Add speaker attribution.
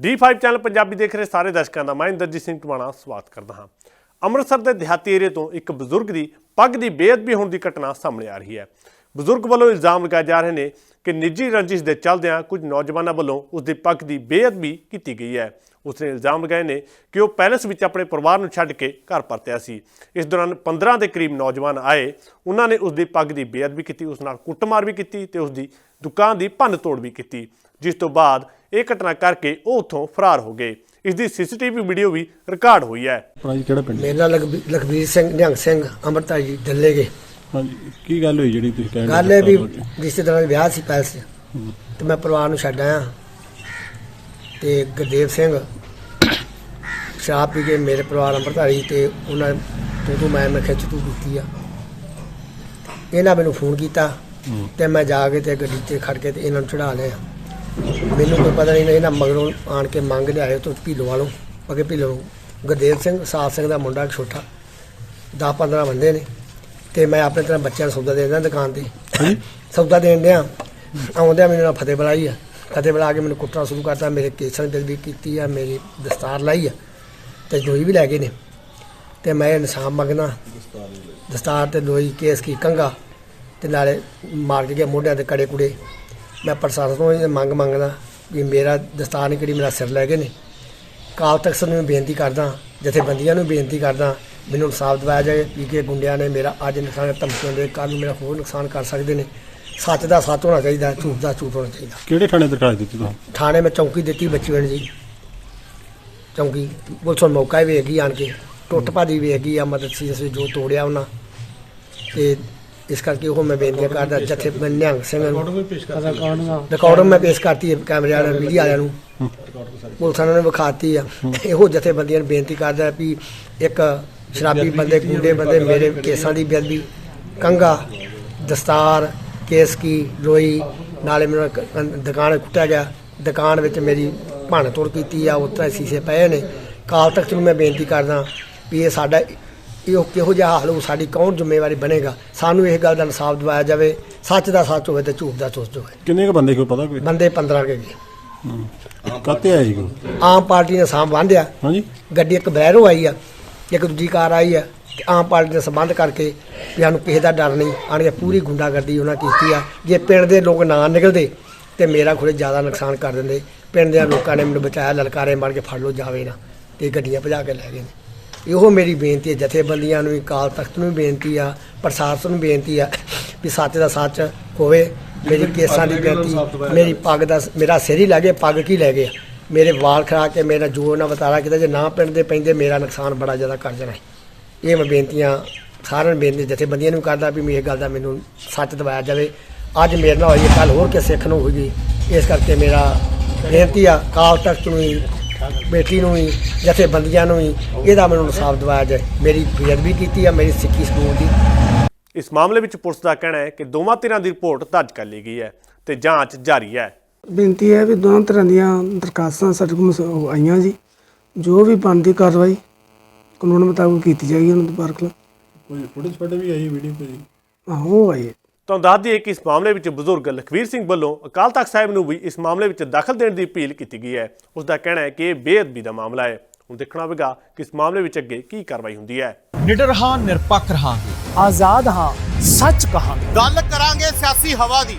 Speaker 1: D5 channel Punjabi ਦੇਖ ਰਹੇ ਸਾਰੇ ਦਰਸ਼ਕਾਂ ਦਾ ਮੈਂ ਇੰਦਰਜੀਤ ਸਿੰਘ ਟਵਾਣਾ ਸਵਾਗਤ ਕਰਦਾ ਹਾਂ। ਅੰਮ੍ਰਿਤਸਰ ਦੇ ਦਿਹਾਤੀ ਏਰੀਏ ਤੋਂ ਇੱਕ ਬਜ਼ੁਰਗ ਦੀ ਪੱਗ ਦੀ ਬੇਅਦਬੀ ਹੋਣ ਦੀ ਘਟਨਾ ਸਾਹਮਣੇ ਆ ਰਹੀ ਹੈ। ਬਜ਼ੁਰਗ ਵੱਲੋਂ ਇਲਜ਼ਾਮ ਲਗਾਏ ਜਾ ਰਹੇ ਨੇ ਕਿ ਨਿੱਜੀ ਰੰਜਿਸ਼ ਦੇ ਚੱਲਦਿਆਂ ਕੁਝ ਨੌਜਵਾਨਾਂ ਵੱਲੋਂ ਉਸ ਦੀ ਪੱਗ ਦੀ ਬੇਅਦਬੀ ਕੀਤੀ ਗਈ ਹੈ। ਉਸ ਨੇ ਇਲਜ਼ਾਮ ਲਗਾਏ ਨੇ ਕਿ ਉਹ ਪੈਲਸ ਵਿੱਚ ਆਪਣੇ ਪਰਿਵਾਰ ਨੂੰ ਛੱਡ ਕੇ ਘਰ ਪਰਤਿਆ ਸੀ। ਇਸ ਦੌਰਾਨ 15 ਦੇ ਕਰੀਬ ਨੌਜਵਾਨ ਆਏ। ਉਹਨਾਂ ਨੇ ਉਸ ਦੀ ਪੱਗ ਦੀ ਬੇਅਦਬੀ ਕੀਤੀ, ਉਸ ਨਾਲ ਕੁੱਟਮਾਰ ਵੀ ਕੀਤੀ ਤੇ ਉਸ ਦੀ ਦੁਕਾਨ ਦੀ ਭੰਨ ਤੋੜ ਵੀ ਕੀਤੀ। ਜਿਸ ਤੋਂ ਬਾਅਦ ਇਹ ਘਟਨਾ ਕਰਕੇ ਉਹ ਉੱਥੋਂ ਫਰਾਰ ਹੋ ਗਏ। ਇਸ ਦੀ ਸੀਸੀਟੀਵੀ ਵੀਡੀਓ ਵੀ ਰਿਕਾਰਡ ਹੋਈ ਹੈ।
Speaker 2: ਆਪਣਾ ਜੀ ਕਿਹੜਾ ਪਿੰਡ?
Speaker 3: ਮੇਰਾ ਲਖਬੀ- ਲਖਬੀਰ ਸਿੰਘ ਨਿਹੰਗ ਸਿੰਘ ਅੰਮ੍ਰਿਤਾ ਜੀ ਡੱਲੇ ਗਏ
Speaker 2: ਹਾਂਜੀ ਕੀ ਗੱਲ ਹੋਈ ਜਿਹੜੀ ਤੁਸੀਂ ਕਹਿੰਦੇ
Speaker 3: ਗੱਲ ਇਹ ਵੀ ਰਿਸ਼ਤੇਦਾਰਾਂ ਦੇ ਵਿਆਹ ਸੀ ਪੈਲਸ 'ਚ ਤੇ ਮੈਂ ਪਰਿਵਾਰ ਨੂੰ ਛੱਡ ਆਇਆ। ਤੇ ਗੁਰਦੇਵ ਸਿੰਘ ਸ਼ਰਾਬ ਪੀ ਕੇ ਮੇਰੇ ਪਰਿਵਾਰ ਅੰਮ੍ਰਿਤਾਰੀ ਤੇ ਉਹਨਾਂ ਤੂੰ ਤੂੰ ਮੈਂ ਮੈਂ ਖਿੱਚ ਤੂੰ ਕੀਤੀ ਆ। ਇਹਨਾਂ ਮੈਨੂੰ ਫੋਨ ਕੀਤਾ ਤੇ ਮੈਂ ਜਾ ਕੇ ਤੇ ਗੱਡੀ 'ਤੇ ਖੜ ਕੇ ਤੇ ਇਹਨਾਂ ਨੂੰ ਚੜਾ ਲਿਆ। ਮੈਨੂੰ ਕੋਈ ਪਤਾ ਨਹੀਂ ਇਹਨਾਂ ਮਗਰੋਂ ਆਣ ਕੇ ਮੰਗ ਲਿਆਏ ਤੋਂ ਭੀਲੋ ਵਾਲੋਂ। ਅਗੇ ਭੀਲੋ ਗੁਰਦੇਵ ਸਿੰਘ ਸਾਫ਼ ਸਿੰਘ ਦਾ ਮੁੰਡਾ ਛੋਟਾ। 10 15 ਬੰਦੇ ਨੇ। ਤੇ ਮੈਂ ਆਪਣੇ ਤਰ੍ਹਾਂ ਬੱਚਿਆਂ ਨੂੰ ਸੌਦਾ ਦੇ ਦਿੰਦਾ ਦੁਕਾਨ ਤੇ। ਸੌਦਾ ਦੇਣ ਡਿਆ। ਆਉਂਦਿਆਂ ਮੈਨੂੰ ਫਤਿਹ ਬੁਲਾਈ ਆ। ਫਤਿਹ ਬੁਲਾ ਕੇ ਮੈਨੂੰ ਕੁੱਟਣਾ ਸ਼ੁਰੂ ਕਰਤਾ। ਮੇਰੇ ਕੇਸਾਂ ਦੀ ਵੀ ਕੀਤੀ ਆ ਮੇਰੀ ਦਸਤਾਰ ਲਾਈ ਆ। ਤੇ ਲੋਈ ਵੀ ਲੈ ਗਏ ਨੇ। ਤੇ ਮੈਂ ਇਨਸਾਫ ਮੰਗਣਾ ਦਸਤਾਰ ਤੇ ਲੋਈ ਕੇਸ ਕੀ ਕੰਗਾ ਤੇ ਨਾਲੇ ਮਾਰ ਕੇ ਗਿਆ ਮੋਢਿਆਂ ਤੇ ਕੜੇ ਕੁੜੇ। ਮੈਂ ਪ੍ਰਸ਼ਾਸਨ ਤੋਂ ਇਹ ਮੰਗ ਮੰਗਦਾ ਵੀ ਮੇਰਾ ਦਸਤਾਰ ਨਹੀਂ ਕਿਹੜੀ ਮੇਰਾ ਸਿਰ ਲੈ ਗਏ ਨੇ। ਕਾਲ ਤਖਤ ਨੂੰ ਬੇਨਤੀ ਕਰਦਾ ਜਥੇਬੰਦੀਆਂ ਨੂੰ ਬੇਨਤੀ ਕਰਦਾ ਮੈਨੂੰ ਇਨਸਾਫ ਦਿਵਾਇਆ ਜਾਏ ਵੀ ਕਿ ਗੁੰਡਿਆਂ ਨੇ ਮੇਰਾ ਅੱਜ ਨੁਕਸਾਨ ਧਮਕੀਆਂ ਦੇ ਕੱਲ੍ਹ ਨੂੰ ਮੇਰਾ ਹੋਰ ਨੁਕਸਾਨ ਕਰ ਸਕਦੇ ਨੇ। ਸੱਚ ਦਾ ਸੱਚ ਹੋਣਾ ਚਾਹੀਦਾ ਝੂਠ ਦਾ ਝੂਠ ਹੋਣਾ ਚਾਹੀਦਾ।
Speaker 2: ਕਿਹੜੇ ਥਾਣੇ ਦਰਖਾਸਤ ਦਿੱਤੀ ਤੁਸੀਂ?
Speaker 3: ਥਾਣੇ ਮੈਂ ਚੌਂਕੀ ਦਿੱਤੀ ਬੱਚੀਵਣ ਜੀ। ਚੌਂਕੀ ਪੁਲਿਸ ਨੂੰ ਮੌਕਾ ਹੀ ਵੇਖ ਗਈ ਆਣ ਕੇ। ਟੁੱਟ ਭਾਦੀ ਵੇਖ ਗਈ ਆ ਮਦਦ ਸੀ ਅਸੀਂ ਜੋ ਤੋੜਿਆ ਉਹਨਾਂ। ਤੇ ਇਸ ਕਰਕੇ ਉਹ ਮੈਂ ਬੇਨਤੀ ਕਰਦਾ ਜਥੇ ਨਿਹੰਗ ਸਿੰਘ ਨੂੰ ਰਿਕਾਰਡ ਮੈਂ ਪੇਸ਼ ਕਰਤੀ ਹੈ ਕੈਮਰੇ ਵਾਲਿਆਂ ਮੀਡੀਆ ਵਾਲਿਆਂ ਨੂੰ। ਪੁਲਿਸ ਵਾਲਿਆਂ ਨੇ ਵਿਖਾਤੀ ਆ। ਇਹੋ ਜਥੇਬੰਦੀਆਂ ਨੂੰ ਬੇਨਤੀ ਕਰਦਾ ਵੀ ਇੱਕ ਸ਼ਰਾਬੀ ਬੰਦੇ ਗੁੰਡੇ ਬੰਦੇ ਮੇਰੇ ਕੇਸਾਂ ਦੀ ਬੇਅਦਬੀ ਕੰਗਾ ਦਸਤਾਰ ਕੇਸ ਕੀ ਲੋਈ ਨਾਲੇ ਮੇਰਾ ਦੁਕਾਨ ਕੁੱਟਿਆ ਗਿਆ। ਦੁਕਾਨ ਵਿੱਚ ਮੇਰੀ ਭੰਨ ਤੋੜ ਕੀਤੀ ਆ ਉੱਤੇ ਸੀਸੇ ਪਏ ਨੇ। ਕਾਲ ਤਖਤ ਨੂੰ ਮੈਂ ਬੇਨਤੀ ਕਰਦਾ ਵੀ ਇਹ ਸਾਡਾ ਇਹ ਕਿਹੋ ਜਿਹਾ ਹਾਲ ਹੋ ਸਾਡੀ ਕੌਣ ਜ਼ਿੰਮੇਵਾਰੀ ਬਣੇਗਾ? ਸਾਨੂੰ ਇਹ ਗੱਲ ਦਾ ਇਨਸਾਫ ਦਿਵਾਇਆ ਜਾਵੇ ਸੱਚ ਦਾ ਸੱਚ ਹੋਵੇ ਤੇ ਝੂਠ ਦਾ ਝੂਠ ਹੋਵੇ।
Speaker 2: ਕਿੰਨੇ ਕੁ ਬੰਦੇ ਕੋਈ ਪਤਾ ਕੋਈ?
Speaker 3: ਬੰਦੇ 15 ਕੇ ਗਏ
Speaker 2: ਕਾਤੇ ਆਏ ਜੀ ਕੋਈ?
Speaker 3: ਆਮ ਪਾਰਟੀ ਨੇ ਸਾਂਭ ਬੰਧਿਆ
Speaker 2: ਹਾਂਜੀ।
Speaker 3: ਗੱਡੀ ਇੱਕ ਬਲੈਰੋ ਆਈ ਆ ਇੱਕ ਦੂਜੀ ਕਾਰ ਆਈ ਆ ਤੇ ਆਮ ਪਾਰਟੀ ਨੇ ਸੰਬੰਧ ਕਰਕੇ ਵੀ ਸਾਨੂੰ ਕਿਸੇ ਦਾ ਡਰ ਨਹੀਂ ਆਣਗੇ ਪੂਰੀ ਗੁੰਡਾਗਰਦੀ ਉਹਨਾਂ ਕੀਤੀ ਆ। ਜੇ ਪਿੰਡ ਦੇ ਲੋਕ ਨਾ ਨਿਕਲਦੇ ਤੇ ਮੇਰਾ ਖੁਰੇ ਜ਼ਿਆਦਾ ਨੁਕਸਾਨ ਕਰ ਦਿੰਦੇ। ਪਿੰਡ ਦੇ ਲੋਕਾਂ ਨੇ ਮੈਨੂੰ ਬਚਾਇਆ ਲਲਕਾਰੇ ਮਾਰ ਕੇ ਫੜ ਲੋ ਜਾਵੇ ਨਾ। ਤੇ ਗੱਡੀਆਂ ਭਜਾ ਕੇ ਲੈ ਗਏ ਨੇ। ਇਹੋ ਮੇਰੀ ਬੇਨਤੀ ਹੈ ਜਥੇਬੰਦੀਆਂ ਨੂੰ ਵੀ ਕਾਲ ਤਖਤ ਨੂੰ ਵੀ ਬੇਨਤੀ ਆ ਪ੍ਰਸ਼ਾਸਨ ਨੂੰ ਬੇਨਤੀ ਆ ਵੀ ਸੱਚ ਦਾ ਸੱਚ ਹੋਵੇ ਮੇਰੀ ਕੇਸਾਂ ਦੀ ਬੇਨਤੀ ਮੇਰੀ ਪੱਗ ਦਾ ਮੇਰਾ ਸਿਰ ਹੀ ਲੱਗੇ ਪੱਗ ਕੀ ਲੈ ਗਏ ਮੇਰੇ ਵਾਲ ਖਰਾ ਕੇ ਮੇਰਾ ਜੋ ਨਾ ਬਤਾਰਾ ਕਿਤੇ ਜੇ ਨਾ ਪਿੰਡ ਦੇ ਪੈਂਦੇ ਮੇਰਾ ਨੁਕਸਾਨ ਬੜਾ ਜ਼ਿਆਦਾ ਕਰ ਜਾਣਾ। ਇਹ ਮੈਂ ਬੇਨਤੀਆਂ ਸਾਰਿਆਂ ਨੂੰ ਬੇਨਤੀ ਜਥੇਬੰਦੀਆਂ ਨੂੰ ਕਰਦਾ ਵੀ ਮੇਰੇ ਗੱਲ ਦਾ ਮੈਨੂੰ ਸੱਚ ਦਵਾਇਆ ਜਾਵੇ। ਅੱਜ ਮੇਰੇ ਨਾਲ ਹੋਈ ਕੱਲ ਹੋਰ ਕਿਸੇ ਸਿੱਖ ਨੂੰ ਹੋਈ ਇਸ ਕਰਕੇ ਮੇਰਾ ਬੇਨਤੀ ਆ ਕਾਲ ਤਖਤ ਨੂੰ ਬੇਟੀ ਨੂੰ ਵੀ ਜਥੇਬੰਦੀਆਂ ਨੂੰ ਵੀ ਇਹਦਾ ਮੈਨੂੰ ਇਨਸਾਫ ਦਿਵਾਇਆ ਜਾਏ। ਮੇਰੀ ਬੇਅਦਬੀ ਕੀਤੀ ਆ ਮੇਰੀ ਸਿੱਖੀ ਸਕੂਲ ਦੀ।
Speaker 1: ਇਸ ਮਾਮਲੇ ਵਿੱਚ ਪੁਲਿਸ ਦਾ ਕਹਿਣਾ ਹੈ ਕਿ ਦੋਵਾਂ ਧਿਰਾਂ ਦੀ ਰਿਪੋਰਟ ਦਰਜ ਕਰ ਲਈ ਗਈ ਹੈ ਤੇ ਜਾਂਚ ਜਾਰੀ ਹੈ।
Speaker 4: ਬੇਨਤੀ ਹੈ ਵੀ ਦੋਨਾਂ ਤਰ੍ਹਾਂ ਦੀਆਂ ਦਰਖਾਸਤਾਂ ਸਾਡੇ ਕੋਲ ਆਈਆਂ ਜੀ। ਜੋ ਵੀ ਬਣਦੀ ਕਾਰਵਾਈ ਕਾਨੂੰਨ ਮੁਤਾਬਕ ਕੀਤੀ ਜਾਏਗੀ ਉਹਨਾਂ ਦੇ ਪਾਰਕ
Speaker 2: ਕੋਈ ਫੁਟੇਜ ਫਟੇ ਵੀ ਆਈ ਵੀਡੀਓ ਕੋਈ
Speaker 4: ਆਹੋ ਆਈ
Speaker 1: ਤੁਹਾਨੂੰ ਦੱਸ ਦਈਏ ਕਿ ਇਸ ਮਾਮਲੇ ਵਿੱਚ ਬਜ਼ੁਰਗ ਲਖਵੀਰ ਸਿੰਘ ਵੱਲੋਂ ਅਕਾਲ ਤਖਤ ਸਾਹਿਬ ਨੂੰ ਵੀ ਇਸ ਮਾਮਲੇ ਵਿੱਚ ਦਖਲ ਦੇਣ ਦੀ ਅਪੀਲ ਕੀਤੀ ਗਈ ਹੈ। ਉਸ ਦਾ ਕਹਿਣਾ ਹੈ ਕਿ ਇਹ ਬੇਅਦਬੀ ਦਾ ਮਾਮਲਾ ਹੈ। ਹੁਣ ਦੇਖਣਾ ਹੋਵੇਗਾ ਕਿ ਇਸ ਮਾਮਲੇ ਵਿੱਚ ਅੱਗੇ ਕੀ ਕਾਰਵਾਈ ਹੁੰਦੀ ਹੈ।
Speaker 5: ਨਿਡਰ ਹਾਂ ਨਿਰਪੱਖ ਰਹਾਂਗੇ।
Speaker 6: ਆਜ਼ਾਦ ਹਾਂ ਸੱਚ ਕਹਾਂਗੇ।
Speaker 7: ਗੱਲ ਕਰਾਂਗੇ ਸਿਆਸੀ ਹਵਾ ਦੀ।